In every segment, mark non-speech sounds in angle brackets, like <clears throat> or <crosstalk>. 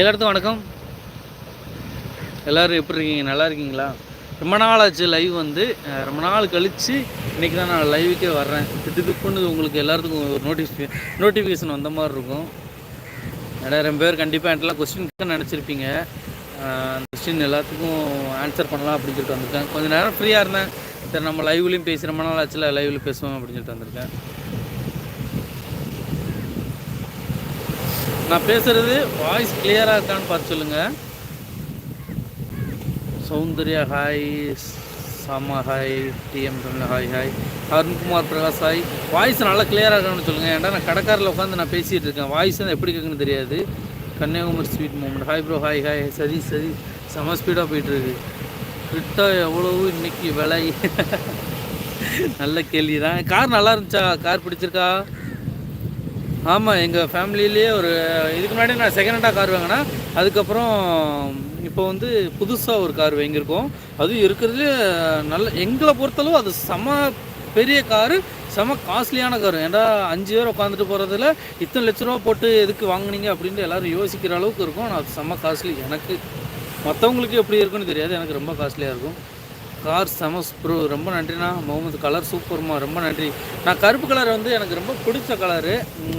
எல்லாத்துக்கும் வணக்கம். எல்லோரும் எப்படி இருக்கீங்க? நல்லா இருக்கீங்களா? ரொம்ப நாள் ஆச்சு லைவ் வந்து. ரொம்ப நாள் கழித்து இன்றைக்கி தான் நான் லைவுக்கே வர்றேன். திடுப்புன்னு உங்களுக்கு எல்லாத்துக்கும் ஒரு நோட்டிஃபி நோட்டிஃபிகேஷன் வந்த மாதிரி இருக்கும். ரெண்டாயிரம் பேர் கண்டிப்பாக என்கிட்டலாம் கொஸ்டின் நினச்சிருப்பீங்க. அந்த கொஸ்டின் எல்லாத்துக்கும் ஆன்சர் பண்ணலாம் அப்படின்னு சொல்லிட்டு வந்திருக்கேன். கொஞ்சம் நேரம் ஃப்ரீயாக இருந்தேன். சரி நம்ம லைவ்லேயும் பேசி ரொம்ப நாள் ஆச்சுல லைவில் பேசுவோம் அப்படின்னு சொல்லிட்டு வந்திருக்கேன். நான் பேசுகிறது வாய்ஸ் கிளியராக இருக்கான்னு பார்த்து சொல்லுங்கள் Soundarya hi Sama hi TM Tamil hi hi Arunkumar Prakash hi voice நல்லா கிளியராக இருக்கான்னு சொல்லுங்கள் ஏன்டா நான் கடைக்காரில் உட்காந்து நான் பேசிகிட்டு இருக்கேன். வாய்ஸ் தான் எப்படி கேட்குன்னு தெரியாது. Kanyakumari sweet moment hi bro hi hi சரி சரி செம ஸ்பீடாக போயிட்டுருக்கு. கிட்ட எவ்வளவு இன்றைக்கி விலை? <laughs> நல்ல கேள்வி தான் கார் நல்லா இருந்துச்சா? கார் பிடிச்சிருக்கா? ஆமாம் எங்கள் ஃபேமிலியிலேயே ஒரு இதுக்கு முன்னாடி நான் செகண்ட் ஹேண்டாக கார் வாங்கினேன். அதுக்கப்புறம் இப்போ வந்து புதுசாக ஒரு கார் வாங்கியிருக்கோம். அதுவும் இருக்கிறதுலே நல்ல எங்களை பொறுத்தளவு அது செம பெரிய காரு செம காஸ்ட்லியான கார் ஏன்டா அஞ்சு பேர் உட்காந்துட்டு போகிறதுல இத்தனை லட்ச ரூபா போட்டு எதுக்கு வாங்குனீங்க அப்படின்ட்டு எல்லோரும் யோசிக்கிற அளவுக்கு இருக்கும். ஆனால் அது செம காஸ்ட்லி எனக்கு மற்றவங்களுக்கு எப்படி இருக்குன்னு தெரியாது. எனக்கு ரொம்ப காஸ்ட்லியாக இருக்கும். கார் செமஸ் ப்ரோ ரொம்ப நன்றிண்ணா. முகமது கலர் சூப்பர்மா ரொம்ப நன்றி. நான் கருப்பு கலர் வந்து எனக்கு ரொம்ப பிடிச்ச கலரு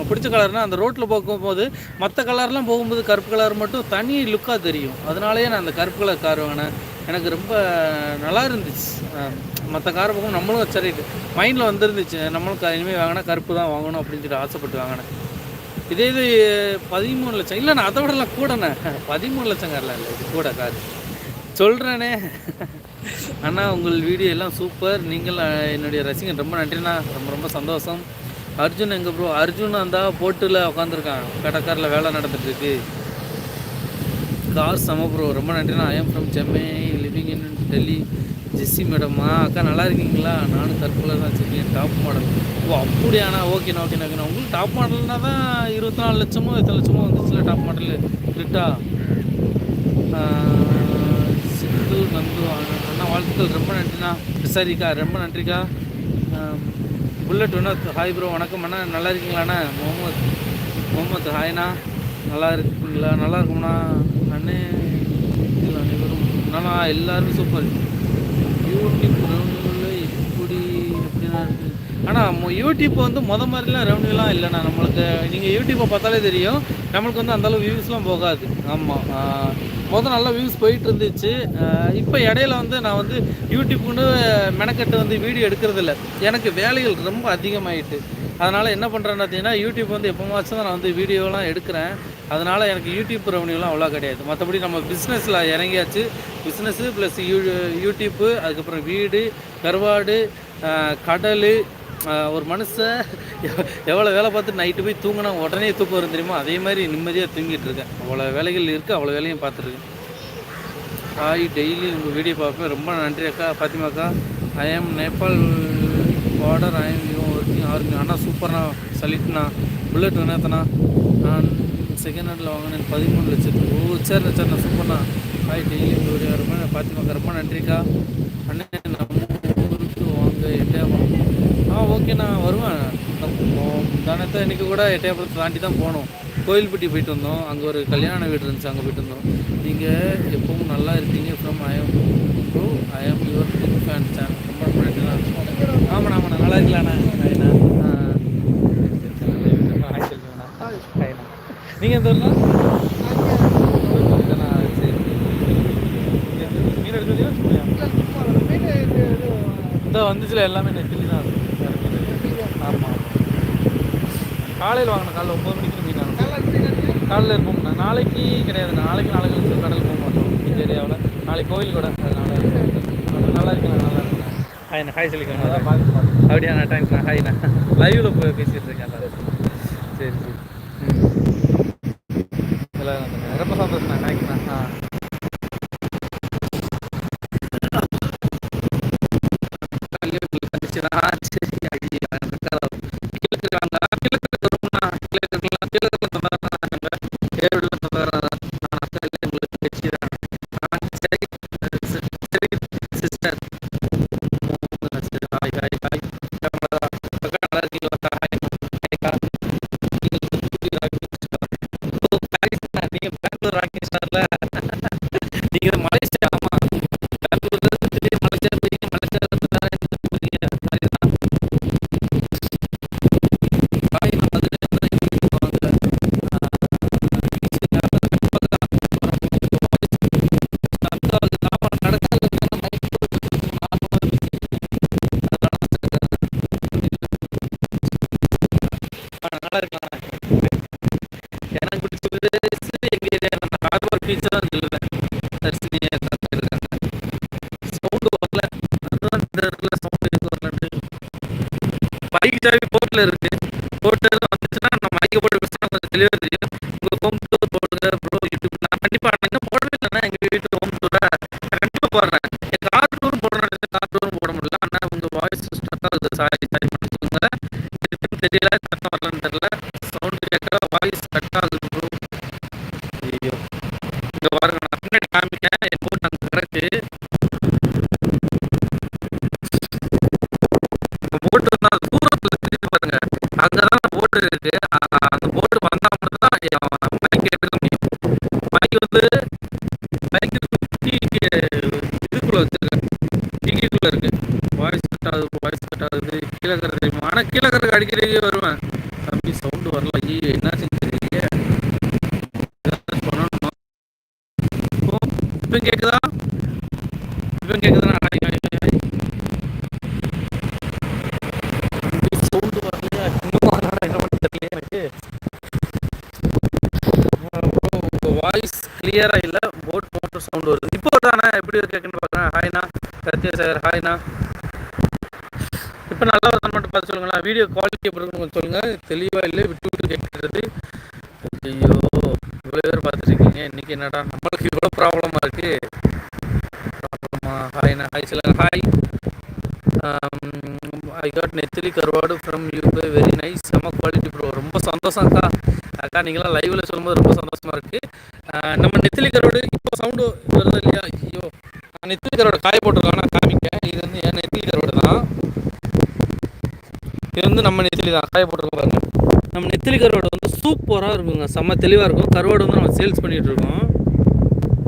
பிடிச்ச கலர்னால் அந்த ரோட்டில் போகும்போது மற்ற கலர்லாம் போகும்போது கருப்பு கலர் மட்டும் தனி லுக்காக தெரியும். அதனாலேயே நான் அந்த கருப்பு கலர் கார் வாங்கினேன். எனக்கு ரொம்ப நல்லா இருந்துச்சு. மற்ற காரை போகும் நம்மளும் சரி மைண்டில் வந்துருந்துச்சு. நம்மளும் இனிமேல் வாங்கினா கருப்பு தான் வாங்கணும் அப்படின்னு சொல்லி ஆசைப்பட்டு வாங்கினேன். இதே இது பதிமூணு லட்சம். இல்லை நான் அதை விடலாம். கூடண்ணே பதிமூணு லட்சம் காரில் இல்லை இது கூட கார் சொல்கிறேனே அண்ணா உங்கள் வீடியோ எல்லாம் சூப்பர் நீங்கள் என்னுடைய ரசிகன். ரொம்ப நன்றிண்ணா. ரொம்ப ரொம்ப சந்தோஷம். அர்ஜுன் எங்கே ப்ரோ அர்ஜுன் அந்த போட்டில் உட்காந்துருக்கான் கடற்கரில் வேலை நடந்துட்டுருக்கு. கார் செம ப்ரோ ரொம்ப நன்றிண்ணா. I'm from Chennai living in Delhi Jessie மேடம்மா அக்கா நல்லா இருக்கீங்களா? நானும் தற்கொலை தான் வச்சுருக்கேன் டாப் மாடல் ஓ அப்படியாண்ணா. ஓகேண்ணா ஓகேண்ணா ஓகேண்ணா உங்களுக்கு டாப் மாடல்னா தான் இருபத்தி நாலு லட்சமோ எத்தனை லட்சமோ வந்துச்சுல top model Creta Siddhu Nandu அண்ணா வாழ்த்துக்கள். ரொம்ப நன்றிண்ணா. விசாரிக்கா ரொம்ப நன்றிக்கா. புல்லட் ஒன்று ஹாய் ப்ரோ வணக்கம் அண்ணா. நல்லா இருக்கீங்களாண்ணா முகமது முகமது ஹாய்ண்ணா நல்லா இருக்குங்களா? நல்லா இருக்கும்ண்ணா. அண்ணே அனைவரும் அண்ணா எல்லாருமே சூப்பர் யூடியூப் ரெவன்யூவில் இப்படி எப்படின்னா இருக்குது ஆனால் யூடியூப் வந்து மொதல் மாதிரிலாம் ரெவன்யூலாம் இல்லைண்ணா நம்மளுக்கு. நீங்கள் யூடியூப்பை பார்த்தாலே தெரியும். நம்மளுக்கு வந்து அந்தளவு வியூஸ்லாம் போகாது. ஆமாம் மொதல் நல்லா வியூஸ் போயிட்டு இருந்துச்சு இப்போ இடையில வந்து நான் வந்து யூடியூப்னு மெனக்கட்டு வந்து வீடியோ எடுக்கிறதில்ல. எனக்கு வேலைகள் ரொம்ப அதிகமாயிட்டு. அதனால் என்ன பண்ணுறேன்னு பார்த்தீங்கன்னா யூடியூப் வந்து எப்போவாச்சும் தான் நான் வந்து வீடியோலாம் எடுக்கிறேன். அதனால் எனக்கு யூடியூப் ரெவன்யூலாம் அவ்வளோ கிடையாது. மற்றபடி நம்ம பிஸ்னஸில் இறங்கியாச்சு. பிஸ்னஸ்ஸு ப்ளஸ் யூ யூடியூப்பு அதுக்கப்புறம் வீடு கருவாடு கடல் ஒரு மனுஷன் எவ்வளோ வேலை பார்த்து நைட்டு போய் தூங்கினா உடனே தூக்கம் வரும் தெரியுமா? அதே மாதிரி நிம்மதியாக தூங்கிட்டு இருக்கேன். அவ்வளோ வேலைகள் இருக்குது அவ்வளோ வேலையும் பார்த்துருக்கேன் ஹாய் டெய்லி உங்கள் வீடியோ பார்ப்பேன். ரொம்ப நன்றி அக்கா. பாத்திமாக்கா ஐ ஆம் நேபாள் பார்டர் ஐ ஆம் யூ ஒர்க்கிங் ஆர்மி அண்ணா சூப்பர்ண்ணா சலிட்ண்ணா புல்லட் வினோத்தண்ணா நான் செகண்ட் ஹேண்டில் வாங்கினேன் பதிமூணு லட்சத்துக்கு ஓ சரிண்ணா சரிண்ணா சூப்பர்ண்ணா ஹாய் டெய்லி உங்கள் வீடியோ ரொம்ப பாத்திமாக்கா ரொம்ப நன்றிக்கா அண்ணே நம்ம ஊருக்கு வாங்க எட்டயபுரம் ஓகே ஓகேண்ணா வருவேன் தானத்தை இன்றைக்கி கூட எட்டயபுரத்தை தாண்டி தான் போனோம் கோயில்பட்டி போயிட்டு வந்தோம் அங்கே ஒரு கல்யாண வீடு இருந்துச்சு அங்கே போயிட்டு வந்தோம் நீங்கள் எப்பவும் நல்லா இருக்கீங்க from I'm bro I'm your big fan channel ரொம்ப ஆமாண்ணா ஆமாண்ணா நல்லா இருக்கலாண்ணா ஹாய்ண்ணா நீங்கள் எந்த ஊர்ண்ணா சரி இந்த வந்துச்சுல எல்லாமே நெத்திலி தான் இருக்கும் காலையில் வாங்கின காலைல ஒம்பது மணிக்கு வாங்கணும் காலையில் இருப்போம்ண்ணா நாளைக்கு கிடையாது. நாளைக்கு நாளைக்கு கழிச்சு கடல் போக மாட்டோம். இந்த ஏரியாவில். நாளைக்கு கோயில் கூட. அதனால நல்லா இருக்குண்ணா நல்லா இருக்குண்ணா ஹாய்ண்ணா ஹாய் சொல்லிக்கோங்க. அப்படியாண்ணா தேங்க்ஸ்ண்ணா ஹாய்ண்ணா லைவில் போய் பேசிகிட்டு இருக்கேன் எல்லாரும். சரி சரி. போட்டில் இருக்குது போட்டு வந்துச்சுன்னா நம்ம ஐக்கிய போட்டு பேசினா கொஞ்சம் தெளிவாக தெரியும். உங்கள் ஹோம் டூர் போடுங்க ப்ரோ யூடியூப் நான் கண்டிப்பாக இன்னும் போடவே இல்லைன்னா எங்கள் வீட்டு ஹோம் டூரை கண்டிப்பாக போடுறேன். கார் டூரும் போடுறேன் கார் டூரும் போட முடியல. ஆனால் உங்கள் வாய்ஸ் சிஸ்டம் தான் சாரி எடுக்க முடியும் பைக் வந்து பைக்கு சுற்றி இதுக்குள்ள வச்சிருக்கேன் டிங்கிக்குள்ள இருக்கு வாய்ஸ் கட் ஆகுது வாய்ஸ் கட் ஆகுது கீழே கரை தெரியுமா ஆனால் கீழே கரை அடிக்கடிக்கே வருவேன் தம்பி சவுண்டு வரல ஐயோ என்ன செஞ்சீங்க பண்ணணும் இப்போ கேட்குதா கிளியராக இல்லை போட் மோட்டர் சவுண்ட் வருது. இப்போ தானே எப்படி கேட்குன்னு பார்க்குறேன் ஹாய்ண்ணா சத்யா சார் ஹாய்ண்ணா இப்போ நல்லா வருது மட்டும் பார்த்து சொல்லுங்களேன். வீடியோ குவாலிட்டி எப்படி இருக்குன்னு கொஞ்சம் சொல்லுங்கள் தெளிவாக இல்லை விட்டு விட்டு கேட்குறது ஐயோ இவ்வளோ பேர் பார்த்துருக்கீங்க. இன்றைக்கி என்னடா நம்மளுக்கு இவ்வளோ ப்ராப்ளமாக இருக்குது ப்ராப்ளமா ஹாய்ண்ணா ஹாய் சொல்லுங்கள் ஹாய் ஐ காட் நெத்திலி கருவாடு ஃப்ரம் யூபே வெரி நைஸ் செம்ம குவாலிட்டி ப்ரோ ரொம்ப சந்தோஷம் அக்கா. அக்கா நீங்களாம் லைவில் சொல்லும்போது ரொம்ப சந்தோஷமா இருக்கு. நம்ம நெத்திலி கருவாடு இப்போ சவுண்டு வருது இல்லையா? ஐயோ. நான் நெத்திலி கருவாடு காய போட்டிருக்கேன். நான் காமிக்கேன் இது வந்து என் நெத்திலி கருவாடு தான். இது வந்து நம்ம நெத்திலி தான். காய போட்டிருக்கோம் பாருங்க. நம்ம நெத்திலி கருவாடு வந்து சூப்பராக இருக்குங்க. செம்ம தெளிவாக இருக்கும். கருவாடு வந்து நம்ம சேல்ஸ் பண்ணிகிட்டு இருக்கோம்.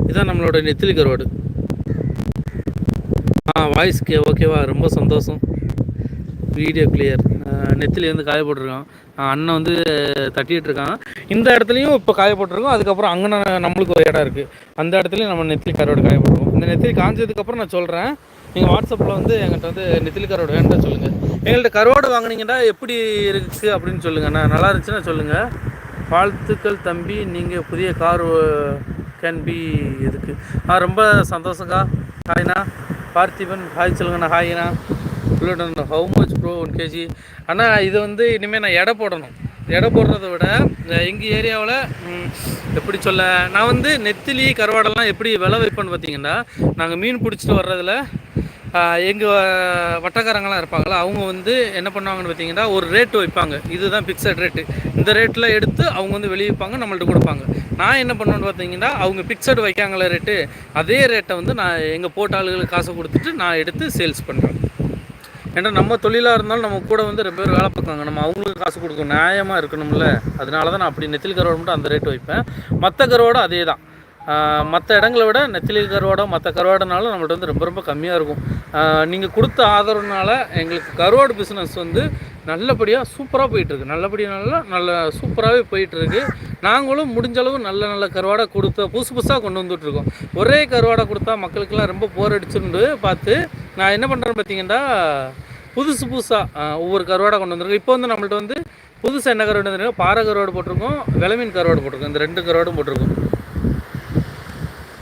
இதுதான் நம்மளோட நெத்திலி கருவாடு ஆ வாய்ஸ்க்கு ஓகேவா ரொம்ப சந்தோஷம். வீடியோ கிளியர் நெத்திலி வந்து காய போட்டிருக்கான். அண்ணன் வந்து தட்டிகிட்டு இருக்கான். இந்த இடத்துலையும் இப்போ காய போட்டிருக்கோம். அதுக்கப்புறம் அங்கே நம்மளுக்கு ஒரு இடம் இருக்குது அந்த இடத்துலையும் நம்ம நெத்திலி கரோடு காய இந்த நெத்திலி காஞ்சதுக்கப்புறம் நான் சொல்கிறேன் நீங்கள் வாட்ஸ்அப்பில் வந்து எங்கிட்ட வந்து நெத்திலி கரோடு வேண்டாம் சொல்லுங்கள் எங்கள்கிட்ட கரோடு வாங்குனீங்கன்னா எப்படி இருக்குது அப்படின்னு சொல்லுங்கள் நான் நல்லா இருந்துச்சுன்னா சொல்லுங்கள் வாழ்த்துக்கள் தம்பி. நீங்கள் புதிய கார் கேன் பி இதுக்கு ரொம்ப சந்தோஷங்க்கா ஹாய்ண்ணா பார்த்திபன் ஹாய் சொல்லுங்கண்ணா ஹாய்ண்ணா bullet how much bro one KG ஆனால் இது வந்து இனிமேல் நான் எடை போடணும். எடை போடுறத விட எங்கள் ஏரியாவில் எப்படி சொல்ல நான் வந்து நெத்திலி கருவாடெல்லாம் எப்படி விலை வைப்பேன்னு பார்த்தீங்கன்னா நாங்கள் மீன் பிடிச்சிட்டு வர்றதில் எங்கள் வட்டக்காரங்களாம் இருப்பாங்களா அவங்க வந்து என்ன பண்ணுவாங்கன்னு பார்த்தீங்கன்னா ஒரு ரேட்டு வைப்பாங்க. இதுதான் ஃபிக்ஸட் ரேட்டு இந்த ரேட்டில் எடுத்து அவங்க வந்து வெளியே வைப்பாங்க நம்மள்ட்ட கொடுப்பாங்க. நான் என்ன பண்ணுவேன்னு பார்த்தீங்கன்னா அவங்க ஃபிக்ஸட் வைக்காங்களே ரேட்டு அதே ரேட்டை வந்து நான் எங்கள் போட்டாளுகளுக்கு காசை கொடுத்துட்டு நான் எடுத்து சேல்ஸ் பண்ணுறேன் ஏன்னா நம்ம தொழிலாக இருந்தாலும் நம்ம கூட வந்து ரெண்டு பேர் வேலை பார்க்காங்க நம்ம அவங்களுக்கு காசு கொடுக்கணும் நியாயமாக இருக்கணும்ல. அதனால தான் நான் அப்படி நெத்தில் கருவாடு மட்டும் அந்த ரேட் வைப்பேன். மற்ற கருவாடு அதே தான் மற்ற இடங்களை விட நெத்திலி கருவாடோ மற்ற கருவாடுனாலும் நம்மள்ட்ட வந்து ரொம்ப ரொம்ப கம்மியாக இருக்கும். நீங்கள் கொடுத்த ஆதரவுனால எங்களுக்கு கருவாடு பிஸ்னஸ் வந்து நல்லபடியாக சூப்பராக போயிட்டுருக்கு. நல்லபடியாக நல்லா நல்ல சூப்பராகவே போயிட்டுருக்கு. நாங்களும் முடிஞ்ச அளவு நல்ல நல்ல கருவாடை கொடுத்த புதுசு புதுசாக கொண்டு வந்துட்டுருக்கோம் ஒரே கருவாடை கொடுத்தா மக்களுக்கெல்லாம் ரொம்ப போர் அடிச்சுன்னு பார்த்து நான் என்ன பண்ணுறேன்னு பார்த்தீங்கன்னா புதுசு புதுசாக ஒவ்வொரு கருவாடை கொண்டு வந்திருக்கோம். இப்போ வந்து நம்மள்ட்ட வந்து புதுசாக என்ன கருவாடு வந்துருக்கோம்? பாறை கருவாடு போட்டிருக்கோம் விளமீன் கருவாடு போட்டிருக்கோம். இந்த ரெண்டு கருவாடும் போட்டிருக்கோம்.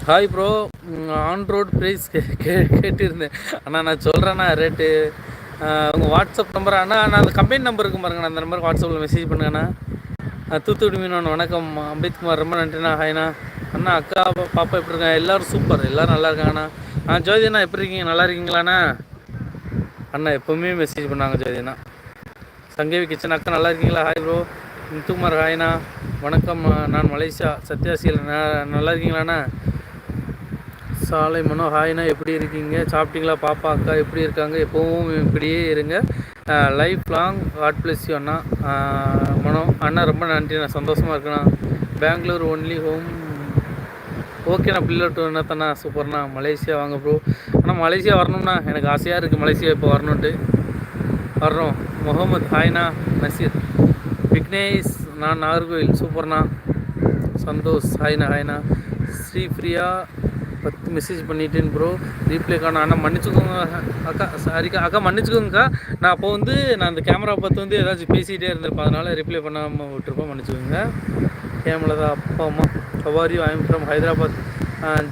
Hi bro on road price K கே கேட்டிருந்தேன். அண்ணா நான் சொல்கிறேண்ணா ரேட்டு உங்கள் வாட்ஸ்அப் நம்பர் அண்ணா நான் அந்த கம்பெனி நம்பர் இருக்கும் பாருங்கண்ணா அந்த நம்பருக்கு வாட்ஸ்அப்பில் மெசேஜ் பண்ணுங்கண்ணா. தூத்துக்குடி மீனவன் வணக்கம். அம்பேத்குமார் ரொம்ப நன்றிண்ணா. ஹாய்ண்ணா அண்ணா. அக்கா பாப்பா எப்படி இருக்காங்க? எல்லோரும் சூப்பர் எல்லோரும் நல்லா இருக்காங்கண்ணா. ஆ ஜோதி அண்ணா எப்படி இருக்கீங்க? நல்லா இருக்கீங்களாண்ணா? அண்ணா எப்போவுமே மெசேஜ் பண்ணாங்க ஜோதி அண்ணா. சங்கேவி கிச்சன் அக்கா நல்லா இருக்கீங்களா? ஹாய் ப்ரோ நித்துக்குமார் ஹாய்ண்ணா வணக்கம் நான் மலேசியா. சத்யாசியில் நல்லா இருக்கீங்களாண்ணா? சாலை மனோ ஹாய்ண்ணா எப்படி இருக்கீங்க? சாப்பிட்டீங்களா? பாப்பா அக்கா எப்படி இருக்காங்க? எப்பவும் இப்படியே இருங்க. Life long God bless you அண்ணா. மனோ அண்ணா ரொம்ப நன்றி நான் சந்தோஷமாக இருக்கேண்ணா பெங்களூர் ஒன்லி ஹோம் ஓகேண்ணா பில்லட்டு என்னத்தண்ணா சூப்பர்ண்ணா மலேசியா வாங்க ப்ரோ ஆனால் மலேசியா வரணும்ண்ணா. எனக்கு ஆசையாக இருக்குது மலேசியா இப்போ வரணுன்ட்டு வர்றோம். முகமது ஹாய்ண்ணா நசீர். விக்னேஷ் நான் நாகர்கோவில். சூப்பர்ண்ணா சந்தோஷ் ஹாய்ண்ணா ஹாய்ண்ணா ஸ்ரீபிரியா பத்து மெசேஜ் பண்ணிட்டேன் ப்ரோ ரீப்ளே காணும். ஆனால் மன்னிச்சுக்கோங்க அக்கா சாரிக்கா அக்கா மன்னிச்சுக்கோங்கக்கா. நான் அப்போ வந்து நான் அந்த கேமரா பார்த்து வந்து ஏதாச்சும் பேசிகிட்டே இருந்திருப்பேன் அதனால் ரிப்ளை பண்ணாமல் விட்டுருப்பேன் மன்னிச்சுக்கோங்க. தான் அப்பா அம்மா. ஹவாரி I'm from Hyderabad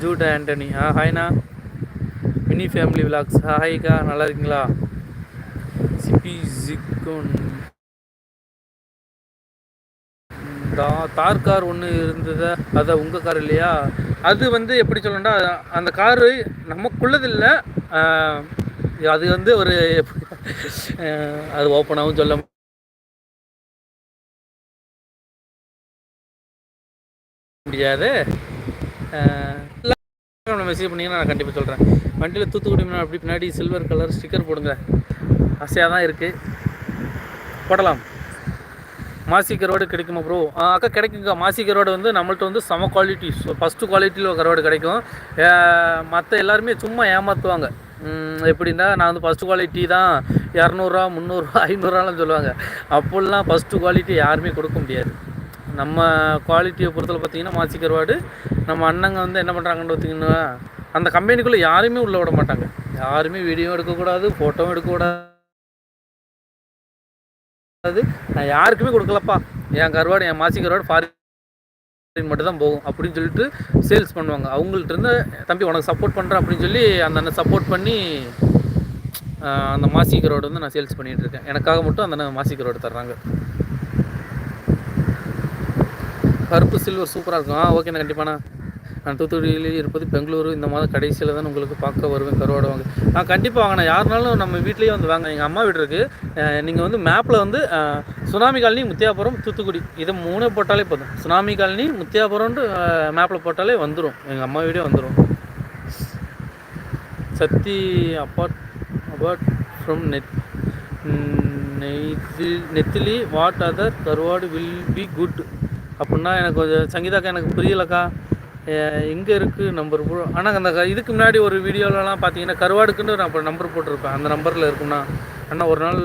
Jude Antony ஆ ஹாய்ண்ணா மினி ஃபேமிலி விலாக்ஸ் ஹாய்க்கா நல்லா இருக்கீங்களா? சிபி ஜிக்கோன் தா தார் கார் ஒன்று இருந்தது அதை உங்கள் கார் இல்லையா? அது வந்து எப்படி சொல்லணும்னா அந்த காரு நமக்குள்ளது இல்லை அது வந்து ஒரு அது ஓப்பனாகவும் சொல்ல முடியாது. மெசேஜ் பண்ணிங்கன்னா நான் கண்டிப்பாக சொல்கிறேன் வண்டியில் தூத்துக்குடி அப்படி பின்னாடி சில்வர் கலர் ஸ்டிக்கர் போடுங்க. ஆசையாக தான் இருக்குது போடலாம். மாசி கருவாடு கிடைக்குமா ப்ரோ அக்கா கிடைக்குங்க மாசி ரோடு வந்து நம்மள்ட்ட வந்து சம குவாலிட்டி ஃபஸ்ட்டு குவாலிட்டியில் கருவாடு கிடைக்கும். மற்ற எல்லாருமே சும்மா ஏமாற்றுவாங்க எப்படின்னா நான் வந்து ஃபஸ்ட்டு குவாலிட்டி தான் இரநூறுவா முந்நூறுரூவா ஐநூறுரூவாலாம் சொல்லுவாங்க. அப்படிலாம் ஃபஸ்ட்டு குவாலிட்டி யாருமே கொடுக்க முடியாது. நம்ம குவாலிட்டியை பொறுத்தல பார்த்தீங்கன்னா மாசி கருவாடு நம்ம அண்ணங்க வந்து என்ன பண்ணுறாங்கன்னு பார்த்தீங்கன்னா அந்த கம்பெனிக்குள்ளே யாருமே உள்ளே விட மாட்டாங்க. யாருமே வீடியோ எடுக்கக்கூடாது ஃபோட்டோவும் எடுக்கக்கூடாது. நான் யாருக்குமே கொடுக்கலப்பா. என் கருவாடு என் மாசி கருவாடு ஃபாரின் மட்டும் தான் போகும் அப்படின்னு சொல்லிட்டு சேல்ஸ் பண்ணுவாங்க. அவங்கள்ட்ட இருந்து தம்பி உனக்கு சப்போர்ட் பண்ணுறேன் அப்படின்னு சொல்லி அந்த அண்ணன் சப்போர்ட் பண்ணி அந்த மாசி கருவாடு வந்து நான் சேல்ஸ் பண்ணிகிட்டு இருக்கேன். எனக்காக மட்டும் அந்த அண்ணன் மாசி கருவாடு தர்றாங்க. கருப்பு சில்வர் சூப்பராக இருக்கும். ஆ ஓகேண்ணா கண்டிப்பாண்ணா நான் தூத்துக்குடியில் இருப்பது பெங்களூரு இந்த மாதம் கடைசியில் தான் உங்களுக்கு பார்க்க வருவேன் கருவாடு வாங்க. நான் கண்டிப்பாக வாங்கினா யாருனாலும் நம்ம வீட்லேயே வந்து வாங்க. எங்கள் அம்மா வீடு இருக்குது நீங்கள் வந்து மேப்பில் வந்து சுனாமி காலனி முத்தியாபுரம் தூத்துக்குடி. இதை மூணே போட்டாலே போதும். சுனாமி காலனி முத்தியாபுரம்னு மேப்பில் போட்டாலே வந்துடும் எங்கள் அம்மா வீடே வந்துடும் சத்தி அப்பார்ட் அபார்ட் ஃப்ரம் நெத் நெத்திலி வாட் அதர் கருவாடு வில் பி குட் அப்படின்னா எனக்கு கொஞ்சம் சங்கீதாக்கா எனக்கு புரியலக்கா? எங்கே இருக்குது நம்பர் ப்ரோ? ஆனால் அந்த க- இதுக்கு முன்னாடி ஒரு வீடியோலலாம் பார்த்தீங்கன்னா கருவாடுக்குன்னு நான் இப்போ நம்பர் போட்டிருப்பேன். அந்த நம்பரில் இருக்கும்ண்ணா அண்ணா ஒரு நாள்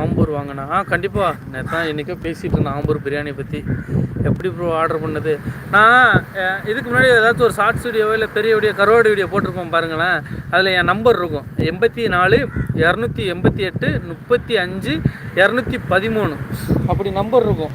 ஆம்பூர் வாங்கினா ஆ கண்டிப்பாக நேற்று தான் இன்றைக்கோ பேசிகிட்டு இருந்தேன் ஆம்பூர் பிரியாணி பற்றி எப்படி ப்ரோ ஆர்டர் பண்ணது? நான் இதுக்கு முன்னாடி ஏதாச்சும் ஒரு ஷார்ட்ஸ் வீடியோவோ இல்லை பெரிய வீடியோ கருவாடு வீடியோ போட்டிருப்போம் பாருங்களேன். அதில் என் நம்பர் இருக்கும். எண்பத்தி நாலு இரநூத்தி எண்பத்தி எட்டு முப்பத்தி அஞ்சு இரநூத்தி பதிமூணு. அப்படி நம்பர் இருக்கும்.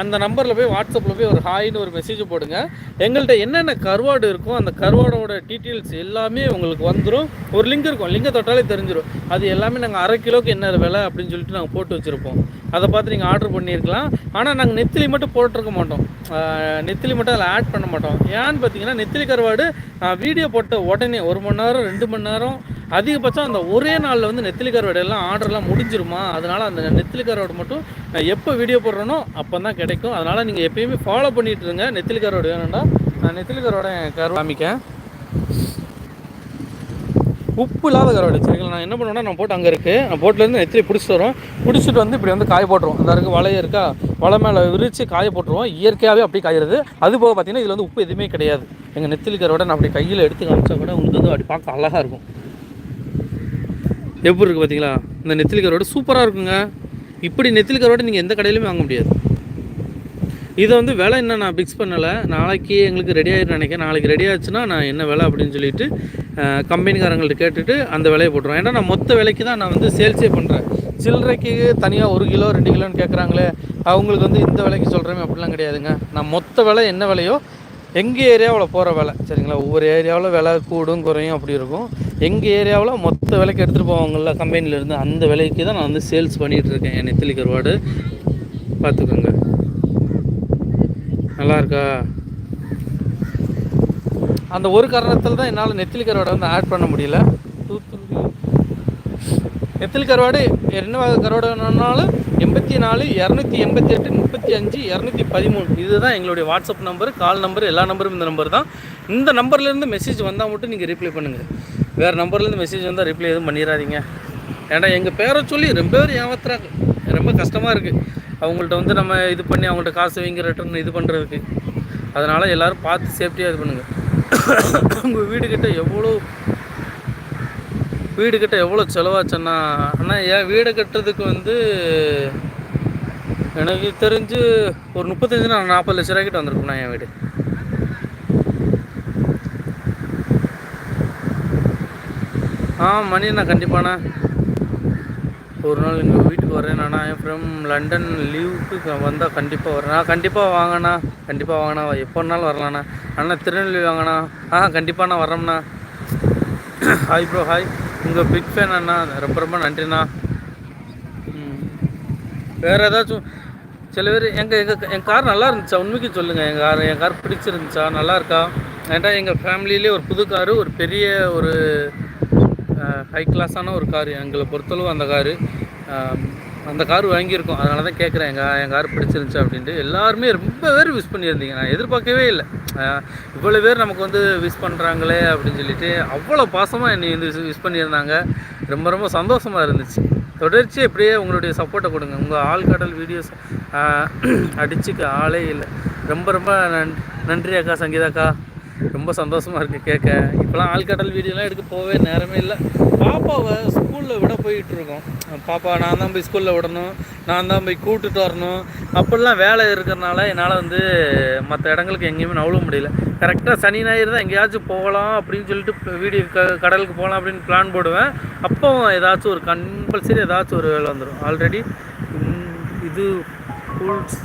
அந்த நம்பரில் போய் வாட்ஸ்அப்பில் போய் ஒரு ஹாய்னு ஒரு மெசேஜ் போடுங்க. எங்கள்கிட்ட என்னென்ன கருவாடு இருக்கோ அந்த கருவாடோட டீட்டெயில்ஸ் எல்லாமே உங்களுக்கு வந்துடும் ஒரு லிங்க் இருக்கும். லிங்கை தொட்டாலே தெரிஞ்சிடும் அது எல்லாமே நாங்கள் அரை கிலோக்கு என்ன விலை அப்படின்னு சொல்லிட்டு நாங்கள் போட்டு வச்சுருப்போம். அதை பார்த்து நீங்கள் ஆர்டர் பண்ணியிருக்கலாம். ஆனால் நாங்கள் நெத்திலி மட்டும் போட்டிருக்க மாட்டோம். நெத்திலி மட்டும் அதில் ஆட் பண்ண மாட்டோம். ஏன்னு பார்த்தீங்கன்னா நெத்திலி கருவாடு நான் வீடியோ போட்ட உடனே ஒரு மணி நேரம் ரெண்டு மணி நேரம் அதிகபட்சம் அந்த ஒரே நாளில் வந்து நெத்திலி ஆர்டர்லாம் முடிஞ்சிருமா? அதனால் அந்த நெத்திலி கருவாடு மட்டும் நான் எப்போ வீடியோ போடுறேனோ அப்போ தான் கிடைக்கும். அதனால் நீங்கள் எப்பயுமே ஃபாலோ பண்ணிகிட்டு இருங்க. நெத்திலி கருவாடு வேணும்னா நான் நெத்திலி கருவாடை கருவா காமிக்கேன். உப்பு இல்லாத கருவாடு சரிங்களா? நான் என்ன பண்ணுவேன்னா நான் போட்டு அங்கே இருக்குது நான் போட்டிலேருந்து நெத்திலி பிடிச்சிட்டு வரோம். பிடிச்சிட்டு வந்து இப்படி வந்து காய போட்டுருவோம். அந்த இருக்குது வலைய இருக்கா? வலை மேலே விரித்து காய போட்டுருவோம். இயற்கையாகவே அப்படியே காயிறது. அது போக பார்த்தீங்கன்னா இதில் வந்து உப்பு எதுவுமே கிடையாது. எங்கள் நெத்திலி கருவாடை நான் அப்படி கையில் எடுத்து காமிச்சா கூட உங்களுக்கு வந்து அப்படி பார்க்க அழகாக இருக்கும். எப்படி இருக்குது பார்த்தீங்களா இந்த நெத்திலி கருவாடு சூப்பராக இருக்குங்க. இப்படி நெத்திலி கருவாடு நீங்கள் எந்த கடையிலுமே வாங்க முடியாது. இதை வந்து விலை இன்னும் நான் ஃபிக்ஸ் பண்ணலை. நாளைக்கு எங்களுக்கு ரெடி ஆகிடும் நினைக்கிறேன். நாளைக்கு ரெடி ஆச்சுன்னா நான் என்ன விலை அப்படின்னு சொல்லிட்டு கம்பெனிக்காரங்கள்ட்ட கேட்டுட்டு அந்த விலையை போட்டுருவேன். ஏன்னா நான் மொத்த விலைக்கு தான் நான் வந்து சேல்ஸே பண்ணுறேன் சில்லறைக்கு தனியாக ஒரு கிலோ ரெண்டு கிலோன்னு கேட்குறாங்களே அவங்களுக்கு வந்து இந்த விலைக்கு சொல்கிறேமே அப்படிலாம் கிடையாதுங்க. நான் மொத்த விலை என்ன விலையோ எங்கள் ஏரியாவில் போகிற விலை சரிங்களா? ஒவ்வொரு ஏரியாவில் விலை கூடும் குறையும் அப்படி இருக்கும். எங்கள் ஏரியாவில் மொத்த விலைக்கு எடுத்துகிட்டு போவாங்கள்ல கம்பெனிலேருந்து அந்த விலைக்கு தான் நான் வந்து சேல்ஸ் பண்ணிகிட்டு இருக்கேன். என் நெத்திலி கருவாடு. பார்த்துக்கோங்க. நல்லா இருக்கா? அந்த ஒரு காரணத்தில் தான் என்னால் நெத்திலி கருவாடை வந்து ஆட் பண்ண முடியல. நெத்திலி கருவாடு என்ன வகை கருவாடு வேணும்னாலும் எண்பத்தி நாலு இரநூத்தி எண்பத்தி எட்டு முப்பத்தி அஞ்சு இரநூத்தி பதிமூணு. இதுதான் எங்களுடைய வாட்ஸ்அப் நம்பர் கால் நம்பர் எல்லா நம்பரும் இந்த நம்பர் தான். இந்த நம்பர்லேருந்து மெசேஜ் வந்தால் மட்டும் நீங்கள் ரிப்ளை பண்ணுங்கள் வேறு நம்பர்லேருந்து மெசேஜ் வந்தால் ரிப்ளை எதுவும் பண்ணிடாதீங்க ஏன்னா எங்கள் பேரை சொல்லி ரொம்ப பேர் ஏமாத்துறாங்க. ரொம்ப கஷ்டமாக இருக்குது அவங்கள்ட்ட வந்து நம்ம இது பண்ணி அவங்கள்ட்ட காசு வைங்கிற ரிட்டர்ன் இது பண்ணுறதுக்கு அதனால் எல்லோரும் பார்த்து சேஃப்டியாக இது பண்ணுங்கள் உங்கள் வீடுக்கிட்ட எவ்வளோ வீடு கட்ட எவ்வளோ செலவாச்சுன்னா அண்ணா என் வீடு கட்டுறதுக்கு வந்து எனக்கு தெரிஞ்சு ஒரு முப்பத்தஞ்சு நான் நாற்பது லட்ச ரூபாய்க்கிட்ட வந்திருக்குண்ணா என் வீடு. ஆ மணிண்ணா கண்டிப்பாண்ணா. ஒரு நாள் எங்கள் வீட்டுக்கு வரேன் அண்ணா. என் ஃப்ரம் லண்டன் லீவுக்கு வந்தால் கண்டிப்பாக வரேன். நான் கண்டிப்பாக வாங்கண்ணா. கண்டிப்பாக வாங்கண்ணா. எப்போனாலும் வரலாண்ணா அண்ணா திருநெல்வேலி வாங்கண்ணா. ஆ கண்டிப்பாக நான் வரோம்ண்ணா ஹாய் ப்ரோ ஹாய் உங்கள் பிக் ஃபேன் அண்ணா ரொம்ப ரொம்ப நன்றிண்ணா. வேறு ஏதாச்சும் சில பேர் எங்கள் எங்கள் என் கார் நல்லா இருந்துச்சா? உண்மைக்கு சொல்லுங்கள் எங்கள் கார் என் கார் பிடிச்சிருந்துச்சா? நல்லா இருக்கா? ஏன்டா எங்கள் ஃபேமிலியிலே ஒரு புது காரு ஒரு பெரிய ஒரு ஹை கிளாஸான ஒரு கார் எங்களை பொறுத்தளவு அந்த காரு அந்த கார் வாங்கியிருக்கோம். அதனால தான் கேட்குறேன் எங்கள் என் கார் பிடிச்சிருந்துச்சு அப்படின்ட்டு. எல்லாருமே ரொம்ப பேர் விஷ் பண்ணியிருந்தீங்க. நான் எதிர்பார்க்கவே இல்லை. இவ்வளோ பேர் நமக்கு வந்து விஷ் பண்ணுறாங்களே அப்படின்னு சொல்லிட்டு அவ்வளோ பாசமாக என்னை வந்து விஷ் பண்ணியிருந்தாங்க. ரொம்ப ரொம்ப சந்தோஷமாக இருந்துச்சு. தொடர்ச்சியாக இப்படியே உங்களுடைய சப்போர்ட்டை கொடுங்க. உங்கள் ஆழ்கடல் வீடியோஸ் அடிச்சுக்க ஆளே இல்லை. ரொம்ப ரொம்ப நன் நன்றி அக்கா சங்கீதாக்கா ரொம்ப சந்தோஷமாக இருக்குது கேட்க. இப்போலாம் ஆழ்கடல் வீடியோலாம் எடுக்க போகவே நேரமே இல்லை. பாப்பாவை போயிட்டுருக்கோம். பாப்பா நான் தான் போய் ஸ்கூலில் விடணும். நான் தான் போய் கூட்டுட்டு வரணும். அப்படிலாம் வேலை இருக்கிறனால என்னால் வந்து மற்ற இடங்களுக்கு எங்கேயுமே நவள முடியல. கரெக்டாக சனி ஞாயிறு தான் எங்கேயாச்சும் போகலாம் அப்படின்னு சொல்லிட்டு வீடியோ க கடலுக்கு போகலாம் அப்படின்னு பிளான் போடுவேன். அப்போ ஏதாச்சும் ஒரு கம்பல்சரி ஏதாச்சும் ஒரு வேலை வந்துடும் ஆல்ரெடி இது ஃபுல்ஸ்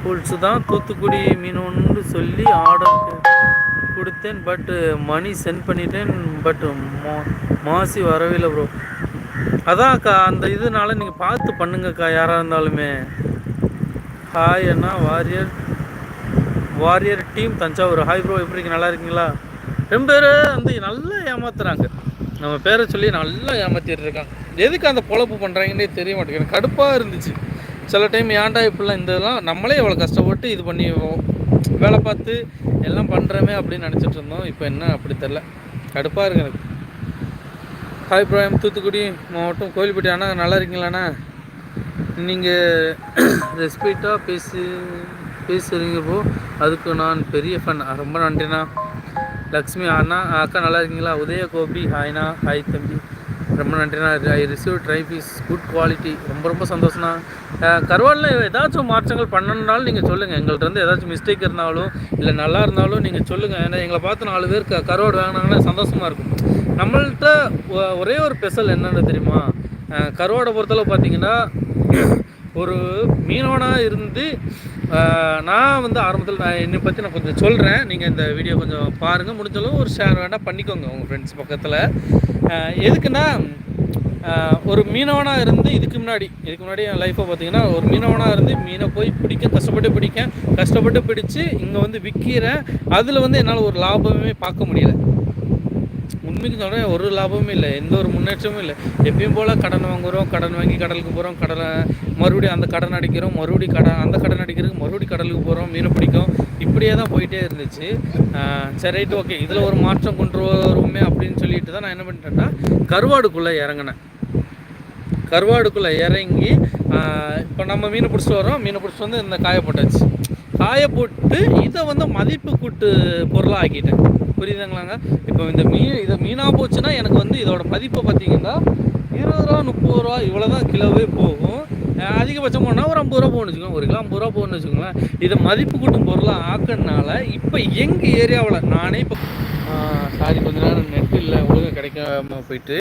ஃபுல்ஸு தான். தூத்துக்குடி மீன் ஒன்று சொல்லி ஆர்டர் கொடுத்தேன். பட்டு மணி சென்ட் பண்ணிட்டேன். பட் மா மாசி வரவில்லை ப்ரோ அதான் அக்கா அந்த இதனால நீங்கள் பார்த்து பண்ணுங்கக்கா யாராக இருந்தாலுமே. ஹாய் அண்ணா warrior warrior team Thanjavur. Hi bro எப்படி நல்லா இருக்கீங்களா? ரெண்டு பேர் வந்து நல்லா ஏமாத்துறாங்க. நம்ம பேரை சொல்லி நல்லா ஏமாத்திட்டு இருக்காங்க. எதுக்கு அந்த பொழப்பு பண்ணுறாங்கன்னே தெரிய மாட்டேங்குது. கடுப்பாக இருந்துச்சு. சில டைம் ஏன்டா இப்படிலாம் இந்த இதெல்லாம் நம்மளே எவ்வளோ கஷ்டப்பட்டு இது பண்ணி வேலை பார்த்து எல்லாம் பண்ணுறோமே அப்படின்னு நினச்சிட்டு இருந்தோம். இப்போ என்ன? அப்படி தெரில கடுப்பாக இருக்கு எனக்கு. ஹாய் பிராயம் தூத்துக்குடி மாவட்டம் கோயில்பட்டி அண்ணா நல்லா இருக்கீங்களாண்ணா? நீங்கள் ரெஸ்பெக்டாக <clears throat> பேசி பேசுகிறீங்க ப்ரோ. அதுக்கு நான் பெரிய ஃபன் ரொம்ப நன்றிண்ணா. லக்ஷ்மி அண்ணா அக்கா நல்லா இருக்கீங்களா? உதய கோபி ஹாய்ண்ணா. ஹாய் தம்பி. ரொம்ப நன்றிண்ணா. I receive dry piece good quality ரொம்ப ரொம்ப சந்தோஷம்ண்ணா. கருவாடில் ஏதாச்சும் மாற்றங்கள் பண்ணணுன்னாலும் நீங்கள் சொல்லுங்கள் எங்கள்கிட்ட இருந்து ஏதாச்சும் மிஸ்டேக் இருந்தாலும் இல்லை நல்லா இருந்தாலும் நீங்கள் சொல்லுங்கள் ஏன்னா எங்களை பார்த்து நாலு பேர் க கருவாடு வாங்கினாங்கன்னா சந்தோஷமாக இருக்கும். நம்மள்கிட்ட ஒ- ஒரே ஒரு ஸ்பெஷல் என்னென்னு தெரியுமா? கருவாடை பொறுத்தளவு பார்த்தீங்கன்னா ஒரு மீனவனாக இருந்து நான் வந்து ஆரம்பத்தில் நான் என்னை பற்றி நான் கொஞ்சம் சொல்கிறேன் நீங்கள் இந்த வீடியோ கொஞ்சம் பாருங்கள் முடிஞ்சளவு ஒரு ஷேர் வேண்டாம் பண்ணிக்கோங்க உங்கள் ஃப்ரெண்ட்ஸ் பக்கத்தில். எதுக்குன்னா ஒரு மீனவனாக இருந்து இதுக்கு முன்னாடி இதுக்கு முன்னாடி என் லைஃப்பை பார்த்தீங்கன்னா ஒரு மீனவனாக இருந்து மீனை போய் பிடிக்க கஷ்டப்பட்டு பிடிக்க கஷ்டப்பட்டு பிடிச்சி இங்கே வந்து விற்கிறேன் அதில் வந்து என்னால் ஒரு லாபமே பார்க்க முடியலை. உண்மைக்கு சொல்கிறேன் ஒரு லாபமும் இல்லை எந்த ஒரு முன்னேற்றமும் இல்லை. எப்பயும் போல் கடன் வாங்குகிறோம் கடன் வாங்கி கடலுக்கு போகிறோம் கடலை மறுபடியும் அந்த கடன் அடிக்கிறோம் மறுபடியும் கடன் அந்த கடன் அடிக்கிறதுக்கு மறுபடியும் கடலுக்கு போகிறோம் மீன் பிடிக்கும். இப்படியே தான் போயிட்டே இருந்துச்சு. சரி ரைட் ஓகே இதில் ஒரு மாற்றம் கொண்டு வருவோமே அப்படின்னு சொல்லிட்டு தான் நான் என்ன பண்ணிட்டேன்னா கருவாடுக்குள்ளே இறங்கினேன். கருவாடுக்குள்ளே இறங்கி இப்போ நம்ம மீனை பிடிச்சிட்டு வரோம் மீனை பிடிச்சிட்டு வந்து இந்த காய போட்டாச்சு. காய போட்டு இதை வந்து மதிப்பு கூட்டு பொருளாக ஆக்கிட்டேன் புரியுதுங்களாங்க? இப்போ இந்த மீன் இதை மீனாக போச்சுன்னா எனக்கு வந்து இதோட மதிப்பை பார்த்தீங்கன்னா இருபது ரூபா முப்பது ரூபா இவ்வளோ தான் கிலோவே போகும். அதிகபட்சம் போனால் ஒரு ஐம்பது ரூபா போகணும்னு வச்சுக்கோங்க. ஒரு கிலோ ஐம்பது ரூபா போகணும்னு வச்சுக்கோங்களேன். இதை மதிப்பு கூட்டும் பொருளாக ஆக்கறனால இப்போ எங்கள் ஏரியாவில் நானே இப்போ சாரி கொஞ்ச நேரம் நெட் இல்லை ஒழுங்காக கிடைக்காம போயிட்டு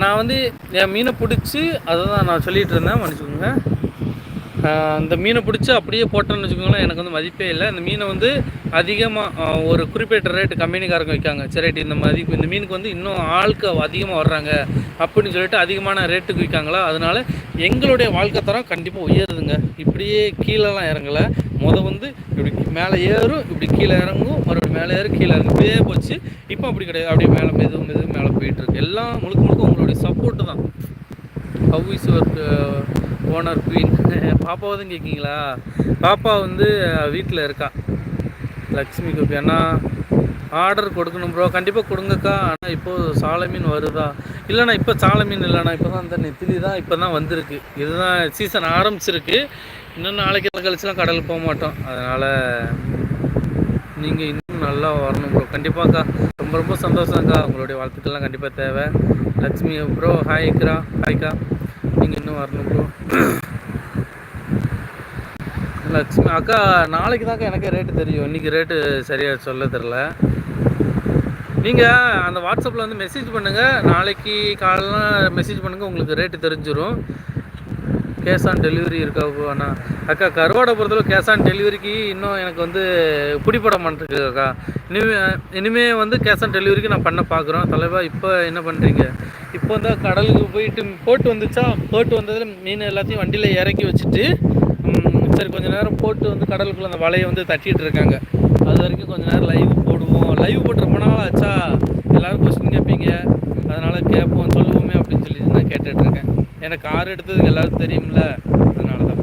நான் வந்து என் மீனை பிடிச்சி அதை தான் நான் சொல்லிகிட்டு இருந்தேன் மன்னிச்சுக்கோங்க. அந்த மீனை பிடிச்சி அப்படியே போட்டோன்னு வச்சுக்கோங்களேன் எனக்கு வந்து மதிப்பே இல்லை. இந்த மீனை வந்து அதிகமாக ஒரு குறிப்பிட்ட ரேட்டு கம்பெனிக்காரங்க வைக்காங்க சரி இந்த மதிப்பு இந்த மீனுக்கு வந்து இன்னும் ஆளுக்கு அதிகமாக வர்றாங்க அப்படின்னு சொல்லிட்டு அதிகமான ரேட்டுக்கு விற்காங்களா? அதனால் எங்களுடைய வாழ்க்கை தரம் கண்டிப்பாக உயருதுங்க. இப்படியே கீழெல்லாம் இறங்கலை. முத வந்து இப்படி மேலே ஏறும் இப்படி கீழே இறங்கும் மறுபடியும் மேலே ஏறும் கீழே இறங்கும் இப்படியே போச்சு. இப்போ அப்படி கிடையாது. அப்படியே மேலே மெதுவும் மெதுவும் மேலே போயிட்டுருக்கு எல்லாம் முழுக்க முழுக்க உங்களுடைய சப்போர்ட்டு தான். How is work owner queen பாப்பாவை தான் கேட்கிங்களா பாப்பா வந்து வீட்டில் இருக்கா. லக்ஷ்மி கோபி அண்ணா ஆர்டர் கொடுக்கணும் ப்ரோ கண்டிப்பாக கொடுங்கக்கா. ஆனால் இப்போது சாலை மீன் வருதா? இல்லைண்ணா இப்போ சாலை மீன் இல்லைண்ணா இப்போ தான் அந்த நெத்திலி தான் இப்போ தான் வந்திருக்கு. இதுதான் சீசன் ஆரம்பிச்சிருக்கு. இன்னும் நாளைக்கு கழிச்சுலாம் கடலுக்கு போக மாட்டோம். அதனால் நீங்கள் நல்லா வரணும் ப்ரோ கண்டிப்பாக்கா ரொம்ப ரொம்ப சந்தோஷம்க்கா உங்களுடைய வாழ்த்துக்கள்லாம் கண்டிப்பாக தேவை. லக்ஷ்மி ப்ரோ ஹாய்க்கா ஹாய்க்கா நீங்கள் இன்னும் வரணும் ப்ரோ லக்ஷ்மி அக்கா நாளைக்கு தான்க்கா எனக்கே ரேட்டு தெரியும். இன்றைக்கி ரேட்டு சரியாக சொல்ல தெரில. நீங்கள் அந்த வாட்ஸ்அப்பில் வந்து மெசேஜ் பண்ணுங்கள் நாளைக்கு காலைல மெசேஜ் பண்ணுங்கள் உங்களுக்கு ரேட்டு தெரிஞ்சிடும் கேஷ் ஆன் டெலிவரி இருக்கா அண்ணா அக்கா கருவாடை பொறுத்தளவு கேஷ் ஆன் டெலிவரிக்கு இன்னும் எனக்கு வந்து பிடிப்பட மாட்டேங்குது அக்கா. இனிமே இனிமே வந்து கேஷ் ஆன் டெலிவரிக்கு நான் பண்ண பார்க்குறோம். தலைவா இப்போ என்ன பண்ணுறீங்க இப்போ வந்து கடலுக்கு போயிட்டு போட்டு வந்துச்சா? போட்டு வந்ததில் மீன் எல்லாத்தையும் வண்டியில் இறக்கி வச்சுட்டு சரி கொஞ்ச நேரம் போட்டு வந்து கடலுக்குள்ளே அந்த வலையை வந்து தட்டிகிட்டு இருக்காங்க. அது வரைக்கும் கொஞ்ச நேரம் லைவ் போடுவோம். லைவ் போட்டு ரொம்ப நாள் ஆச்சா? எல்லோரும் கொஸ்டின் கேட்பீங்க அதனால் கேட்போம் சொல்லுவோமே அப்படின்னு சொல்லி நான் கேட்டுட்ருக்கேன் எனக்கு கார் எடுத்ததுக்கு எல்லாருக்கும் தெரியும்ல அதனால தான்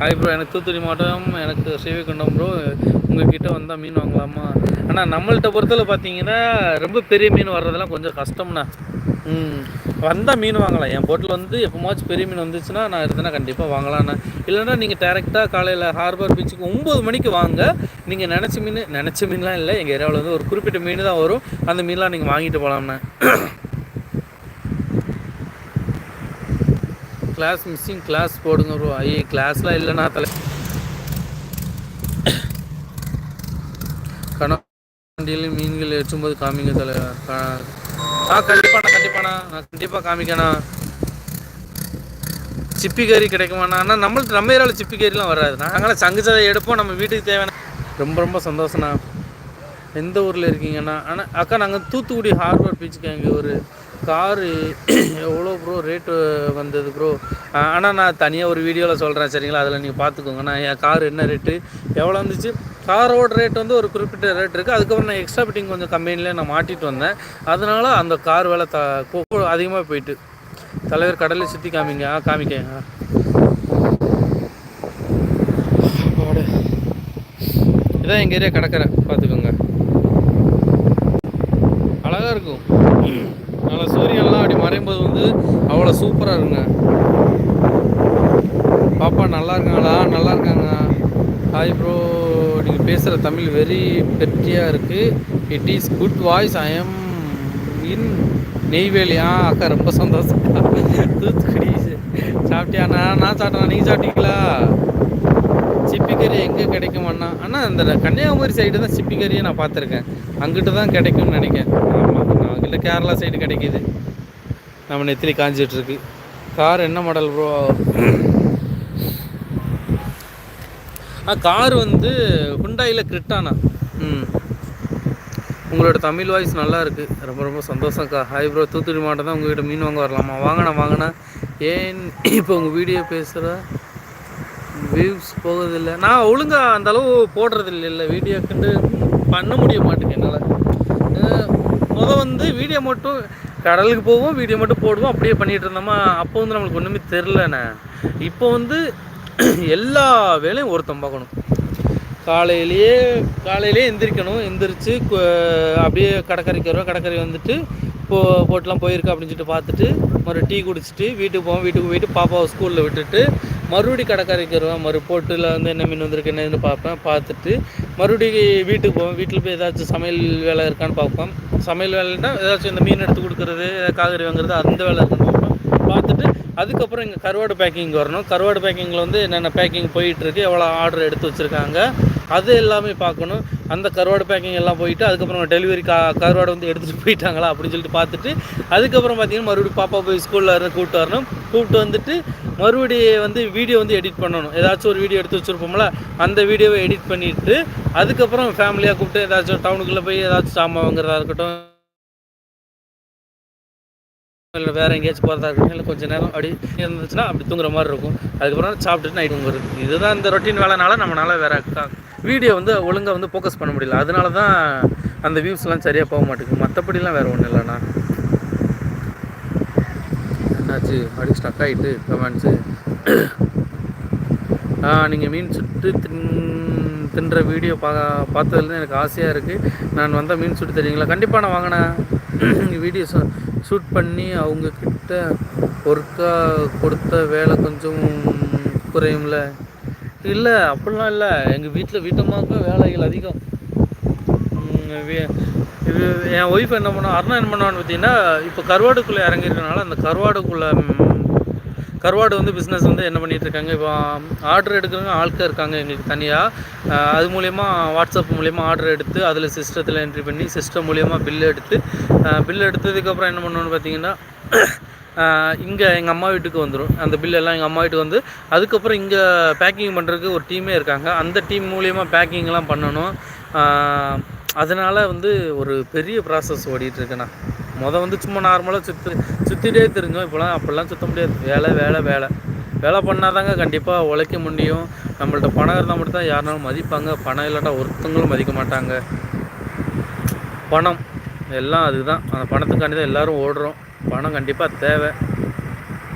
ஹாய் ப்ரோ எனக்கு தூத்துக்குடி மாவட்டம் எனக்கு ஸ்ரீவைகுண்டம் ப்ரோ உங்ககிட்ட வந்தால் மீன் வாங்கலாமா? ஆனால் நம்மள்கிட்ட பொறுத்தவரை பார்த்தீங்கன்னா ரொம்ப பெரிய மீன் வர்றதெல்லாம் கொஞ்சம் கஷ்டம்ண்ணா. ம். வந்தால் மீன் வாங்கலாம். என் போட்டில் வந்து எப்போமாச்சும் பெரிய மீன் வந்துச்சுன்னா நான் இருந்தேன்னா கண்டிப்பாக வாங்கலாம்ண்ணா. இல்லைன்னா நீங்கள் டேரெக்டாக காலையில் ஹார்பர் பீச்சுக்கு ஒம்பது மணிக்கு வாங்க. நீங்கள் நினச்ச மீன் நினச்ச மீன்லாம் இல்லை. எங்கள் ஏரியாவில் வந்து ஒரு குறிப்பிட்ட மீன் தான் வரும். அந்த மீன்லாம் நீங்கள் வாங்கிட்டு போகலாம்ண்ணா கிளாஸ் மிஸ்ஸிங் கிளாஸ் போடுங்க ப்ரோ ஐயே கிளாஸ்லாம் இல்லைண்ணா தலை கணவண்டியில் மீன்கள் ஏற்றும்போது காமிங்க தலை. கா- ஆ கண்டிப்பாண்ணா கண்டிப்பாண்ணா நான் கண்டிப்பாக காமிக்கண்ணா சிப்பி கறி கிடைக்குமாண்ணா ஆனால் நம்மள்ட்ட நம்ம ஏரியாவில் சிப்பி கறிலாம் வராது நாங்களாம் சங்குச்சதை எடுப்போம் நம்ம வீட்டுக்கு தேவையான ரொம்ப ரொம்ப சந்தோஷண்ணா எந்த ஊரில் இருக்கீங்கண்ணா ஆனால் அக்கா நாங்கள் தூத்துக்குடி ஹார்பர் பீச்சுக்கு எங்கள் ஒரு காரு எவ்வளோ ப்ரோ ரேட்டு வந்தது ப்ரோ ஆனால் நான் தனியாக ஒரு வீடியோவில் சொல்கிறேன் சரிங்களா? அதில் நீங்கள் பார்த்துக்கோங்கண்ணா என் கார் என்ன ரேட்டு எவ்வளோ வந்துச்சு காரோட ரேட் வந்து ஒரு குறிப்பிட்ட ரேட் இருக்குது அதுக்கப்புறம் நான் எக்ஸ்ட்ரா ஃபிட்டிங் கொஞ்சம் கம்பெனியில் நான் மாட்டிட்டு வந்தேன். அதனால அந்த கார் வேலை த அதிகமாக போயிட்டு. தலைவர் கடலில் சுற்றி காமிங்க ஆ காமிக்கங்க. இதான் எங்கள் ஏரியா கடற்கரை பார்த்துக்கோங்க அழகாக இருக்கும். அதனால் சூரியன்லாம் அப்படி மறையும்போது வந்து அவ்வளோ சூப்பராக இருக்குங்க. பாப்பா நல்லா இருக்காங்களா? நல்லா இருக்காங்க. ஹாய் ப்ரோ நீங்கள் பேசுகிற தமிழ் வெரி பெட்டியாக இருக்குது it is good voice I am in Neyveli. ஆ அக்கா ரொம்ப சந்தோஷம். தூத்துக்குடி. சாப்பிட்டியா? நான் சாப்பிட்டேன். நீங்கள் சாப்பிட்டீங்களா? சிப்பிக்கறி எங்கே கிடைக்கும் அண்ணா? அண்ணா இந்த கன்னியாகுமரி சைடு தான் சிப்பிக்கறியை நான் பார்த்துருக்கேன். அங்கிட்டு தான் கிடைக்கும்னு நினைக்கிறேன். இல்லை கேரளா சைடு கிடைக்கிது. நம்ம நெத்திலி காஞ்சிட்டு இருக்கு கார் என்ன மாடல் ப்ரோ ஆ கார் வந்து ஹுண்டாயில் கிரிட்டானா ம். உங்களோட தமிழ் வாய்ஸ் நல்லா இருக்குது ரொம்ப ரொம்ப சந்தோஷம்க்கா. ஹாய் ப்ரோ தூத்துக்குடி மாவட்டம் தான் உங்ககிட்ட மீன் வாங்க வரலாமா? வாங்கண்ணா வாங்கண்ணா. ஏன் இப்போ உங்கள் வீடியோ பேசுகிற வியூஸ் போகுதில்லை நான் ஒழுங்காக அந்த அளவு போடுறது இல்லை வீடியோக்குண்டு பண்ண முடிய மாட்டேங்க என்னால். அப்போ வந்து வீடியோ மட்டும் கடலுக்கு போவோம் வீடியோ மட்டும் போடுவோம் அப்படியே பண்ணிட்டு இருந்தோமா? அப்போ வந்து நம்மளுக்கு ஒன்றுமே தெரிலண்ணே இப்போ வந்து <clears throat> எல்லா வேலையும் ஒருத்தன் பார்க்கணும் காலையிலேயே காலையிலேயே எந்திரிக்கணும். எந்திரிச்சு அப்படியே கடற்கரைக்கு வருவேன் கடற்கரை வந்துட்டு போ போட்டெலாம் போயிருக்கா அப்படின்னு சொல்லிட்டு பார்த்துட்டு மறுபடியும் டீ குடிச்சிட்டு வீட்டுக்கு போவோம். வீட்டுக்கு போயிட்டு பாப்பாவை ஸ்கூலில் விட்டுட்டு மறுபடி கடற்கரைக்கு வருவேன். மறு போட்டில் வந்து என்ன மீன் வந்திருக்கு என்னன்னு பார்ப்பேன். பார்த்துட்டு மறுபடியும் வீட்டுக்கு போவேன் வீட்டில் போய் ஏதாச்சும் சமையல் வேலை இருக்கான்னு பார்ப்போம். சமையல் வேலைன்னா ஏதாச்சும் இந்த மீன் எடுத்து கொடுக்குறது காய்கறி வாங்குறது அந்த வேலை இருக்கான்னு பார்ப்பேன் பார்த்துட்டு அதுக்கப்புறம் இங்கே கருவாடு பேக்கிங் வரணும். கருவாடு பேக்கிங்கில் வந்து என்னென்ன பேக்கிங் போயிட்டுருக்கு எவ்வளோ ஆர்டர் எடுத்து வச்சுருக்காங்க அது எல்லாமே பார்க்கணும். அந்த கருவாடு பேக்கிங் எல்லாம் போயிட்டு அதுக்கப்புறம் டெலிவரி கா கருவாடு வந்து எடுத்துகிட்டு போயிட்டாங்களா அப்படின்னு சொல்லிட்டு பார்த்துட்டு அதுக்கப்புறம் பார்த்தீங்கன்னா மறுபடியும் பாப்பா போய் ஸ்கூலில் இருந்து கூப்பிட்டு வரணும். கூப்பிட்டு வந்துட்டு மறுபடியும் வந்து வீடியோ வந்து எடிட் பண்ணணும். ஏதாச்சும் ஒரு வீடியோ எடுத்து வச்சுருப்போம்ல அந்த வீடியோவை எடிட் பண்ணிவிட்டு அதுக்கப்புறம் ஃபேமிலியாக கூப்பிட்டு ஏதாச்சும் டவுனுக்குள்ளே போய் ஏதாச்சும் சாமான் வாங்குறதா இருக்கட்டும் இல்லை வேறு எங்கேயாச்சும் போகிறதா இருக்கும் இல்லை கொஞ்சம் நேரம் அப்படி இருந்துச்சுன்னா அப்படி தூங்குற மாதிரி இருக்கும். அதுக்கப்புறம் சாப்பிட்டுட்டு நைட் தூங்குறது. இதுதான் இந்த ரொட்டீன் வேலைனால நம்மளால் வேறு வீடியோ வந்து ஒழுங்காக வந்து ஃபோக்கஸ் பண்ண முடியல. அதனால தான் அந்த வியூஸ்லாம் சரியாக போக மாட்டேங்குது. மற்றபடிலாம் வேறு ஒன்றும் இல்லைண்ணா. என்னாச்சு? அப்படி ஸ்டக் ஆகிட்டு கமெண்ட்ஸு நீங்கள் மீன் சுட்டு தின் தின்ற வீடியோ பா பார்த்ததுலேருந்து எனக்கு ஆசையாக இருக்குது நான் வந்தால் மீன் சுட்டு தருவீங்களா கண்டிப்பாக நான் வாங்கினேன் <clears throat> வீடியோ ஷூட் பண்ணி அவங்கக்கிட்ட ஒர்க்காக கொடுத்த வேலை கொஞ்சம் குறையும்ல? இல்லை அப்படிலாம் இல்லை. எங்கள் வீட்டில் வீட்டம்மாவுக்கு வேலைகள் அதிகம். இது என் ஒய்ஃப் என்ன பண்ணா அருணா என்ன பண்ணுவான்னு பார்த்தீங்கன்னா இப்போ கருவாடுக்குள்ளே இறங்கிருக்கனால அந்த கருவாடுக்குள்ளே கருவாடு வந்து பிஸ்னஸ் வந்து என்ன பண்ணிகிட்ருக்காங்க இப்போ ஆர்டர் எடுக்கிறவங்க ஆட்கள் இருக்காங்க எங்களுக்கு தனியாக அது மூலயமா வாட்ஸ்அப் மூலயமா ஆர்டர் எடுத்து அதில் சிஸ்டத்தில் என்ட்ரி பண்ணி சிஸ்டம் மூலயமா பில் எடுத்து பில் எடுத்ததுக்கப்புறம் என்ன பண்ணணும்னு பார்த்தீங்கன்னா இங்கே எங்கள் அம்மா வீட்டுக்கு வந்துடும் அந்த பில்லெல்லாம் எங்கள் அம்மா வீட்டுக்கு வந்து அதுக்கப்புறம் இங்கே பேக்கிங் பண்ணுறதுக்கு ஒரு டீமே இருக்காங்க. அந்த டீம் மூலயமா பேக்கிங்லாம் பண்ணணும். அதனால் வந்து ஒரு பெரிய ப்ராசஸ் ஓடிட்டுருக்கேண்ணா மொதல் வந்து சும்மா நார்மலாக சுற்றி சுற்றிட்டே தெரிஞ்சோம் இப்போலாம் அப்படிலாம் சுற்ற முடியாது. வேலை வேலை வேலை. வேலை பண்ணால் தாங்க கண்டிப்பாக உழைக்க முடியும். நம்மள்ட்ட பணம் இருந்தால் மட்டும் தான் யாருனாலும் மதிப்பாங்க. பணம் இல்லாட்டா ஒருத்தங்களும் மதிக்க மாட்டாங்க. பணம் எல்லாம் அதுதான். அந்த பணத்துக்காண்டி தான் எல்லோரும் ஓடுறோம். பணம் கண்டிப்பாக தேவை.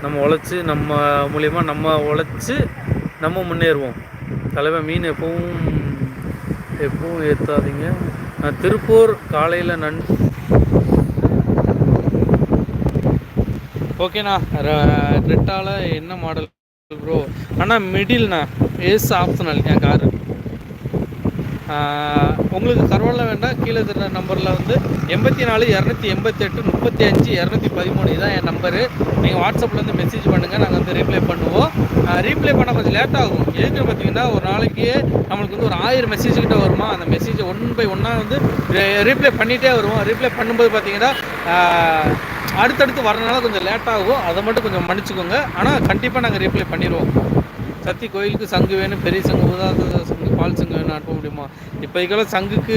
நம்ம உழைச்சி நம்ம மூலியமாக நம்ம உழைச்சி நம்ம முன்னேறுவோம். தலைவர் மீன் எப்பவும் எப்பவும் ஏற்றாதீங்க திருப்பூர் காலையில் நன் ஓகேண்ணா ரெட்டால் என்ன மாடல் ப்ரோ அண்ணா மிடில்ண்ணா ஏஸ் ஆப்ஷனல் என் காரு உங்களுக்கு கருவலில் வேண்டாம் கீழே இருக்கிற நம்பரில் வந்து எண்பத்தி நாலு இரநூத்தி எண்பத்தி எட்டு முப்பத்தி அஞ்சு இரநூத்தி பதிமூணு இதான் என் நம்பரு நீங்கள் வாட்ஸ்அப்லேருந்து மெசேஜ் பண்ணுங்கள் நாங்கள் வந்து ரீப்ளை பண்ணுவோம். ரீப்ளை பண்ண கொஞ்சம் லேட் ஆகும். எதுக்குன்னு பார்த்தீங்கன்னா ஒரு நாளைக்கு நம்மளுக்கு வந்து ஒரு ஆயிரம் மெசேஜ் கிட்ட வருமா? அந்த மெசேஜ் ஒன் பை ஒன்னாக வந்து ரீப்ளை பண்ணிகிட்டே வருவோம். ரீப்ளை பண்ணும்போது பார்த்தீங்கன்னா அடுத்தடுத்து வரனால கொஞ்சம் லேட் ஆகும். அதை மட்டும் கொஞ்சம் மன்னிச்சுக்கோங்க. ஆனால் கண்டிப்பாக நாங்கள் ரீப்ளை பண்ணிடுவோம். சக்தி கோயிலுக்கு சங்கு வேணும் பெரிய சங்கு உதாரண சங்கு பால் சங்கு வேணும் அனுப்ப முடியுமா? இப்போதைக்கெல்லாம் சங்குக்கு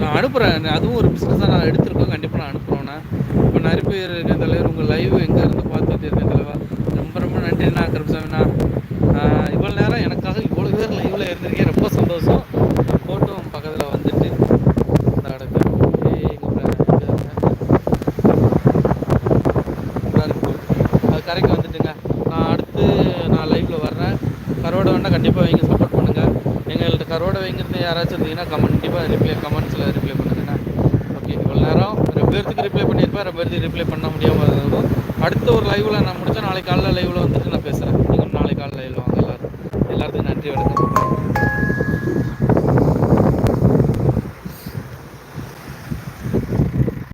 நான் அனுப்புகிறேன் அதுவும் ஒரு பிஸ்னஸாக நான் எடுத்திருக்கோம். கண்டிப்பாக நான் அனுப்புகிறோண்ணா இப்போ நிறைய பேர் இருக்கேன் தலைவர் உங்கள் லைவ் எங்கே இருந்து பார்த்துட்டு இருக்கேன் தலைவா? ரொம்ப ரொம்ப நன்றிண்ணா கருப்சாமிண்ணா இவ்வளோ நேரம் எனக்காக இவ்வளோ பேர் லைவில் இருந்திருக்கேன் ரொம்ப சந்தோஷம் ஃபோட்டோ பக்கத்தில் வந்துட்டு இந்த இடத்துல அது கரைக்கு வந்துட்டுங்க நான் அடுத்து நான் லைவில் வர்றேன் கரோடை வேணால் கண்டிப்பாக வைங்க சப்போர்ட் பண்ணுங்கள் எங்கள்கிட்ட கரோடை வைங்கிறது யாராச்சும் இருந்தீங்கன்னா கண்டிப்பாக ரிப்ளை கமெண்ட்ஸில் ரிப்ளை பண்ணுங்கண்ணா ஓகே இவ்வளோ நேரம் ரொம்ப பேருக்கு ரிப்ளை பண்ண முடியாமல் இருக்கும் அடுத்த ஒரு லைவில் நான் முடித்தேன் நாளைக்கு காலையில் லைவில் வந்துட்டு நான்